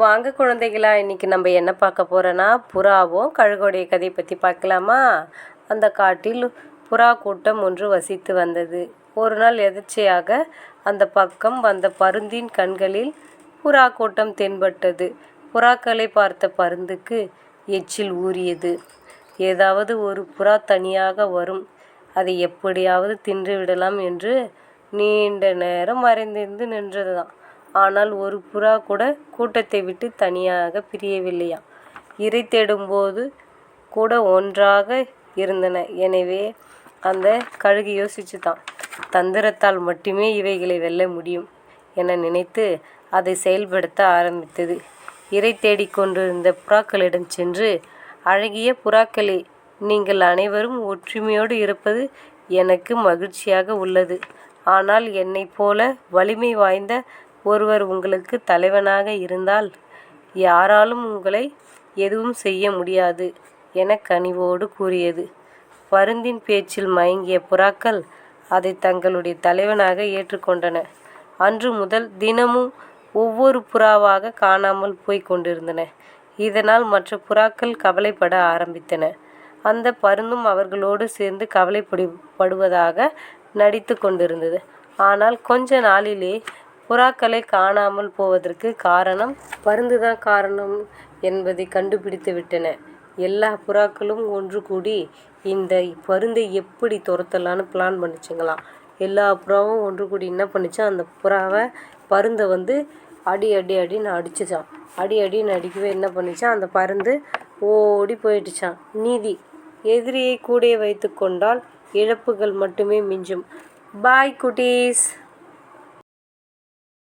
வாங்க குழந்தைகளா இன்றைக்கி நம்ம என்ன பார்க்க போகிறோன்னா புறாவும் கழுகோடைய கதையை பற்றி பார்க்கலாமா? அந்த காட்டில் புறா கூட்டம் ஒன்று வசித்து வந்தது. ஒரு நாள் எதர்ச்சையாக அந்த பக்கம் வந்த பருந்தின் கண்களில் புறா கூட்டம் தென்பட்டது. புறாக்களை பார்த்த பருந்துக்கு எச்சில் ஊறியது. ஏதாவது ஒரு புறா தனியாக வரும். அதை எப்படியாவது தின்று விடலாம் என்று நீண்ட நேரம் மறைந்திருந்து நின்றதுதான். ஆனால் ஒரு புறா கூட கூட்டத்தை விட்டு தனியாக பிரியவில்லையாம் இரை தேடும்போது கூட ஒன்றாக இருந்தன. எனவே அந்த கழுகு யோசிச்சுதான் தந்திரத்தால் மட்டுமே இவைகளை வெல்ல முடியும் என நினைத்து அதை செயல்படுத்த ஆரம்பித்தது. இரை தேடிக்கொண்டிருந்த புறாக்களிடம் சென்று அழகிய புறாக்களே நீங்கள் அனைவரும் ஒற்றுமையோடு இருப்பது எனக்கு மகிழ்ச்சியாக உள்ளது. ஆனால் என்னைப் போல வலிமை வாய்ந்த ஒருவர் உங்களுக்கு தலைவனாக இருந்தால் யாராலும் உங்களை எதுவும் செய்ய முடியாது என கனிவோடு கூறியது. பருந்தின் பேச்சில் மயங்கிய புறாக்கள் அதை தங்களுடைய தலைவனாக ஏற்றுக்கொண்டன. அன்று முதல் தினமும் ஒவ்வொரு புறாவாக காணாமல் போய்க் கொண்டிருந்தன. இதனால் மற்ற புறாக்கள் கவலைப்பட ஆரம்பித்தன. அந்த பருந்தும் அவர்களோடு சேர்ந்து கவலைப்படு படுவதாக நடித்து கொண்டிருந்தது. ஆனால் கொஞ்ச நாளிலே புறாக்களை காணாமல் போவதற்கு காரணம் பருந்துதான் காரணம் என்பதை கண்டுபிடித்து விட்டன. எல்லா புறாக்களும் ஒன்று கூடி இந்த பருந்தை எப்படி துரத்தலான்னு பிளான் பண்ணிச்சுங்களாம். எல்லா புறாவும் ஒன்று கூடி என்ன பண்ணுச்சு அந்த புறாவை பருந்தை வந்து அடி அடி அடின்னு அடிச்சுச்சான் அடி அடின்னு அடிக்கவே என்ன பண்ணிச்சான் அந்த பருந்து ஓடி போயிடுச்சான் நீதி எதிரியை கூடயே வைத்து கொண்டால் இழப்புகள் மட்டுமே மிஞ்சும். பாய் குட்டீஸ்.